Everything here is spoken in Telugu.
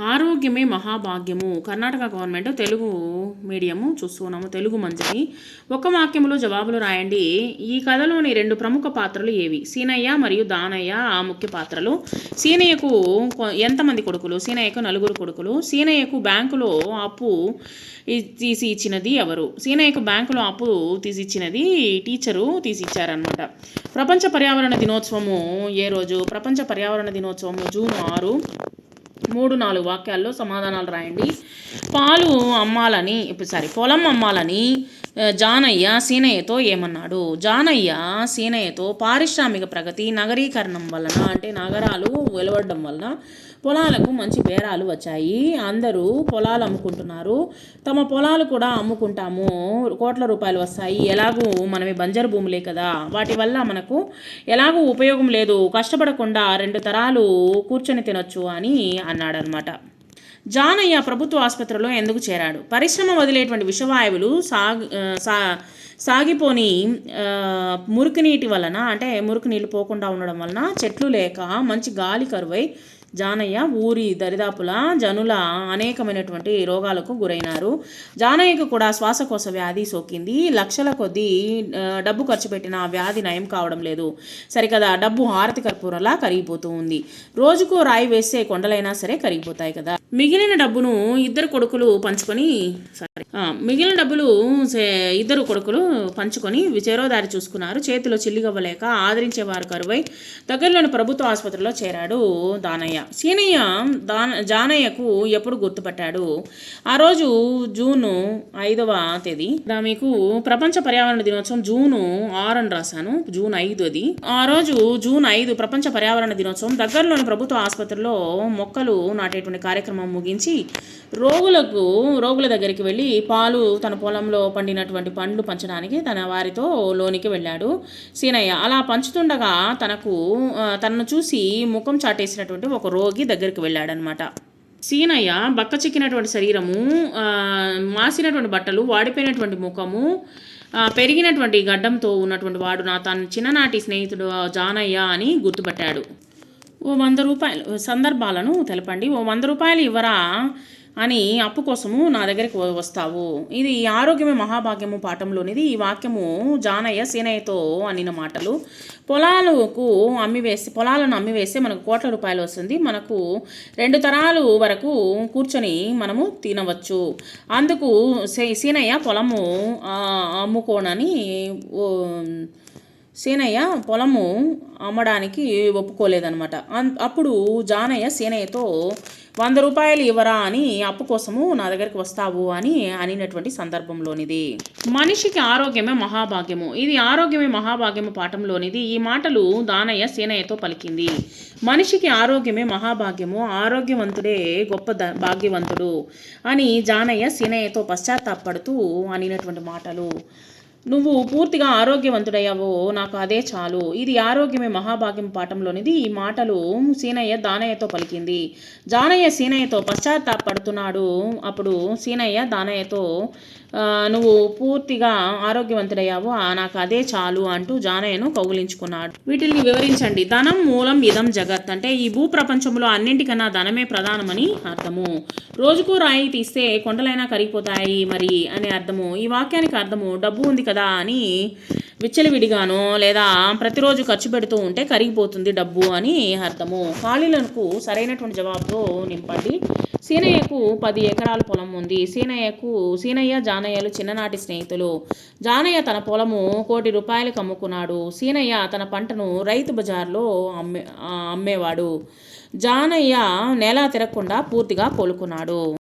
ఆరోగ్యమే మహాభాగ్యము. కర్ణాటక గవర్నమెంట్ తెలుగు మీడియము చూస్తున్నాము. తెలుగు మంచిది. ఒక వాక్యంలో జవాబులు రాయండి. ఈ కథలోని రెండు ప్రముఖ పాత్రలు ఏవి? సీనయ్య మరియు దానయ్య ఆ ముఖ్య పాత్రలు. సీనయ్యకు ఎంతమంది కొడుకులు? సీనయ్యకు నలుగురు కొడుకులు. సీనయ్యకు బ్యాంకులో అప్పు తీసి ఇచ్చినది ఎవరు? సీనయ్యకు బ్యాంకులో అప్పు తీసి ఇచ్చినది టీచరు తీసి ఇచ్చారనమాట ప్రపంచ పర్యావరణ దినోత్సవము ఏ రోజు? ప్రపంచ పర్యావరణ దినోత్సవము జూన్ ఆరు. మూడు నాలుగు వాక్యాల్లో సమాధానాలు రాయండి. పాలు అమ్మాలని ఇప్పుడు సారీ పొలం అమ్మాలని జానయ్య సీనయ్యతో ఏమన్నాడు? జానయ్య సీనయ్యతో పారిశ్రామిక ప్రగతి నగరీకరణం వలన అంటే నగరాలు వెలువడడం వలన పొలాలకు మంచి బేరాలు వచ్చాయి. అందరూ పొలాలు అమ్ముకుంటున్నారు. తమ పొలాలు కూడా అమ్ముకుంటాము. కోట్ల రూపాయలు వస్తాయి. ఎలాగూ మనమే బంజరు భూములే కదా. వాటి వల్ల మనకు ఎలాగూ ఉపయోగం లేదు. కష్టపడకుండా రెండు తరాలు కూర్చొని తినొచ్చు అని అన్నాడనమాట జానయ్య ప్రభుత్వ ఆసుపత్రిలో ఎందుకు చేరాడు? పరిశ్రమ వదిలేటువంటి విషవాయువులు సాగు సా సాగిపోని మురికి నీటి వలన అంటే మురికి నీళ్ళు పోకుండా ఉండడం వలన చెట్లు లేక మంచి గాలి కరువై జానయ్య ఊరి దరిదాపుల జనుల అనేకమైనటువంటి రోగాలకు గురైనారు. జానయ్యకు కూడా శ్వాసకోశ వ్యాధి సోకింది. లక్షల కొద్దీ డబ్బు ఖర్చు పెట్టిన వ్యాధి నయం కావడం లేదు. సరికదా డబ్బు హారతి కర్పూరలా కరిగిపోతూ ఉంది. రోజుకు రాయి వేస్తే కొండలైనా సరే కరిగిపోతాయి కదా. మిగిలిన డబ్బును ఇద్దరు కొడుకులు పంచుకొని మిగిలిన డబ్బులు సే- ఇద్దరు కొడుకులు పంచుకొని చెరోదారి చూసుకున్నారు. చేతిలో చిల్లిగవ్వలేక ఆదరించేవారు కరువై దగ్గరలోని ప్రభుత్వ ఆసుపత్రిలో చేరాడు దానయ్య. సీనయ్య దాన జానయ్యకు ఎప్పుడు గుర్తుపట్టాడు? ఆ రోజు జూను ఐదవ తేదీ. దా మీకు ప్రపంచ పర్యావరణ దినోత్సవం జూను ఆరు అని రాశాను జూన్ ఐదు అది ఆ రోజు జూన్ ఐదు ప్రపంచ పర్యావరణ దినోత్సవం. దగ్గరలోని ప్రభుత్వ ఆసుపత్రిలో మొక్కలు నాటేటువంటి కార్యక్రమం ముగించి రోగులకు రోగుల దగ్గరికి వెళ్ళి పాలు తన పొలంలో పండినటువంటి పండ్లు పంచడానికి తన వారితో లోనికి వెళ్ళాడు సీనయ్య. అలా పంచుతుండగా తనకు తనను చూసి ముఖం చాటేసినటువంటి ఒక రోగి దగ్గరికి వెళ్ళాడనమాట. సీనయ్య బక్క చిక్కినటువంటి శరీరము మాసినటువంటి బట్టలు వాడిపోయినటువంటి ముఖము పెరిగినటువంటి గడ్డంతో ఉన్నటువంటి వాడు నా తన చిన్ననాటి స్నేహితుడు జానయ్య అని గుర్తుపట్టాడు. ఓ వంద రూపాయలు సందర్భాలను తెలపండి. ఓ వంద రూపాయలు ఇవ్వరా? అని అప్పు కోసము నా దగ్గరికి వస్తావు. ఇది ఆరోగ్యమే మహాభాగ్యము పాఠంలోనిది. ఈ వాక్యము జానయ్య సీనయ్యతో అనిన మాటలు. పొలాలకు అమ్మివేసి పొలాలను అమ్మివేస్తే మనకు కోట్ల రూపాయలు వస్తుంది. మనకు రెండు తరాలు వరకు కూర్చొని మనము తినవచ్చు. అందుకు సీనయ్య పొలము అమ్ముకోనని ఓ సీనయ్య పొలము అమ్మడానికి ఒప్పుకోలేదనమాట అప్పుడు జానయ్య సీనయ్యతో వంద రూపాయలు ఇవ్వరా అని అప్పు కోసము నా దగ్గరికి వస్తావు అని అనినటువంటి సందర్భంలోనిది. మనిషికి ఆరోగ్యమే మహాభాగ్యము. ఇది ఆరోగ్యమే మహాభాగ్యము పాఠంలోనిది. ఈ మాటలు దానయ్య సేనయ్యతో పలికింది. మనిషికి ఆరోగ్యమే మహాభాగ్యము. ఆరోగ్యవంతుడే గొప్ప ద- భాగ్యవంతుడు అని జానయ్య సీనయ్యతో పశ్చాత్తాపడుతూ అనినటువంటి మాటలు. నువ్వు పూర్తిగా ఆరోగ్యవంతుడయ్యావో నాకు అదే చాలు. ఇది ఆరోగ్యమే మహాభాగ్యం పాఠంలోనిది. ఈ మాటలు సీనయ్య దానయ్యతో పలికింది. జానయ్య సీనయ్యతో పశ్చాత్తాపడుతున్నాడు. అప్పుడు సీనయ్య దానయ్యతో నువ్వు పూర్తిగా ఆరోగ్యవంతుడయ్యావు నాకు అదే చాలు అంటూ జానయ్యను కౌగిలించుకున్నాడు. వీటిని వివరించండి. ధనం మూలం ఇదం జగత్. అంటే ఈ భూ ప్రపంచంలో అన్నింటికన్నా ధనమే ప్రధానమని అర్థము. రోజుకు రాయి తీస్తే కొండలైనా కరిగిపోతాయి మరి అని అర్థము. ఈ వాక్యానికి అర్థము. డబ్బు ఉంది కదా అని విచ్చలవిడిగానో. లేదా ప్రతిరోజు ఖర్చు పెడుతూ ఉంటే కరిగిపోతుంది డబ్బు అని అర్థము. ఖాళీలకు సరైనటువంటి జవాబుతో నింపండి. సీనయ్యకు పది ఎకరాల పొలం ఉంది. సీనయ్యకు సీనయ్య జానయ్యలు చిన్ననాటి స్నేహితులు. జానయ్య తన పొలము కోటి రూపాయలకు అమ్ముకున్నాడు. సీనయ్య తన పంటను రైతు బజార్లో అమ్మే అమ్మేవాడు. జానయ్య నేల తిరగకుండా పూర్తిగా కోలుకున్నాడు